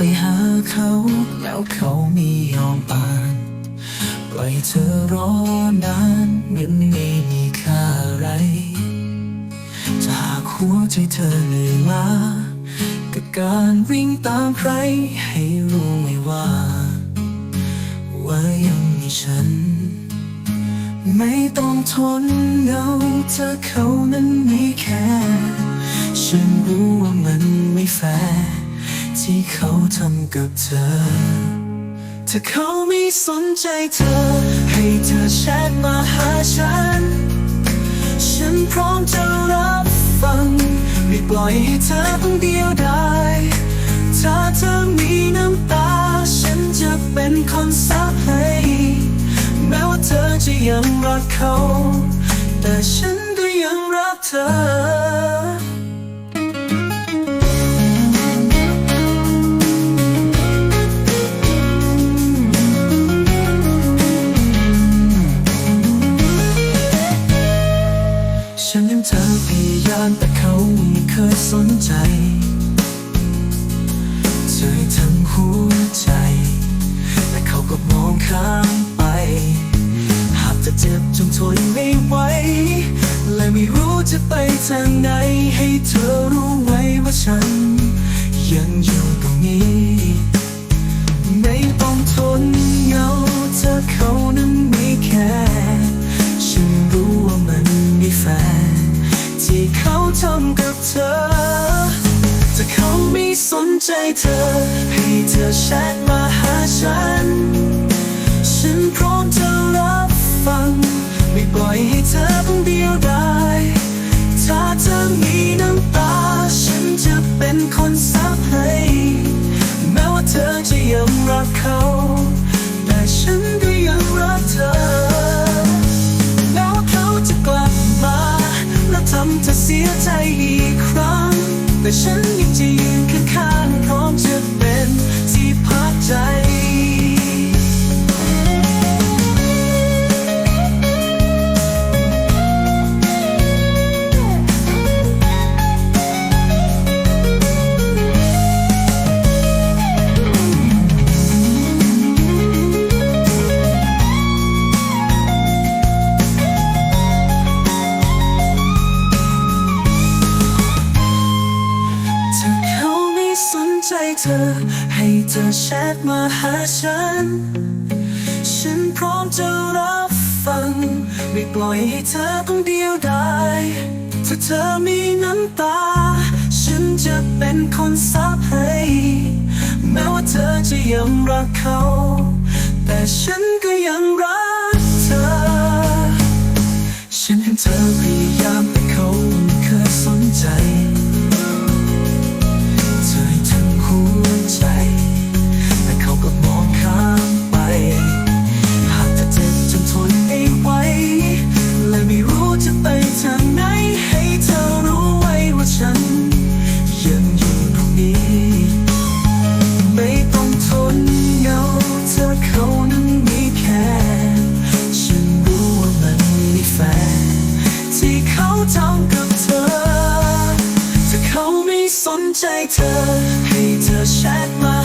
ไปหาเขาแล้วเขาไม่ยอมอ่านปล่อยเธอรอนานเหมือนไม่มีค่าอะไรจะหากหัวใจเธอเหนื่อยล้ากับการวิ่งตามใครให้รู้ไหมว่า ว่ายังมีฉัน ไม่ต้องทนเงาเธอเขานั้นไม่แค่ฉันรู้ว่ามันไม่แฟร์ ที่เขาทำกับเธอ ถ้าเขาไม่สนใจเธอ ให้เธอแชทมาหาฉัน ฉันพร้อมจะรับฟัง ไม่ปล่อยให้เธอต้องเดียวดายถ้าเธอมีน้ำตา ฉันจะเป็นคนซับให้ แม้ว่าเธอจะยังรักเขา แต่ฉันก็ยังรักเธอ ยสนใจ เธอทั้งหัวใจ แต่เขาก็มองข้ามไป หากจะเจ็บจนทนไม่ไหวและไม่รู้จะไปทางไหน ให้เธอรู้ไว้ว่าฉัน ยังอยู่ตรงนี้ ใจเธอ ให้เธอแชทมาหาฉัน ฉันพร้อมจะรับฟัง ไม่ปล่อยให้เธอต้องเดียวไดายถ้าเธอมีน้ำตา ฉันจะเป็นคนซับให้ แม้ว่าเธอจะยังรักเขาแต่ฉันก็ยังรักเธอแล้วเขาจะกลับมา แล้วทำเธอเสียใจอีกครั้ง แต่ฉันยังจะยืน ใจเธอ ให้เธอแชทมาหาฉัน ฉันพร้อมจะรับฟัง ไม่ปล่อยให้เธอต้องเดียวดายถ้าเธอมีน้ำตา ฉันจะเป็นคนซับให้ แม้ว่าเธอจะยังรักเขา แต่ฉันก็ยังรักเธอ ฉันเห็นเธอพยายามแต่เขา นใจเธอ ให้เธอแชทมา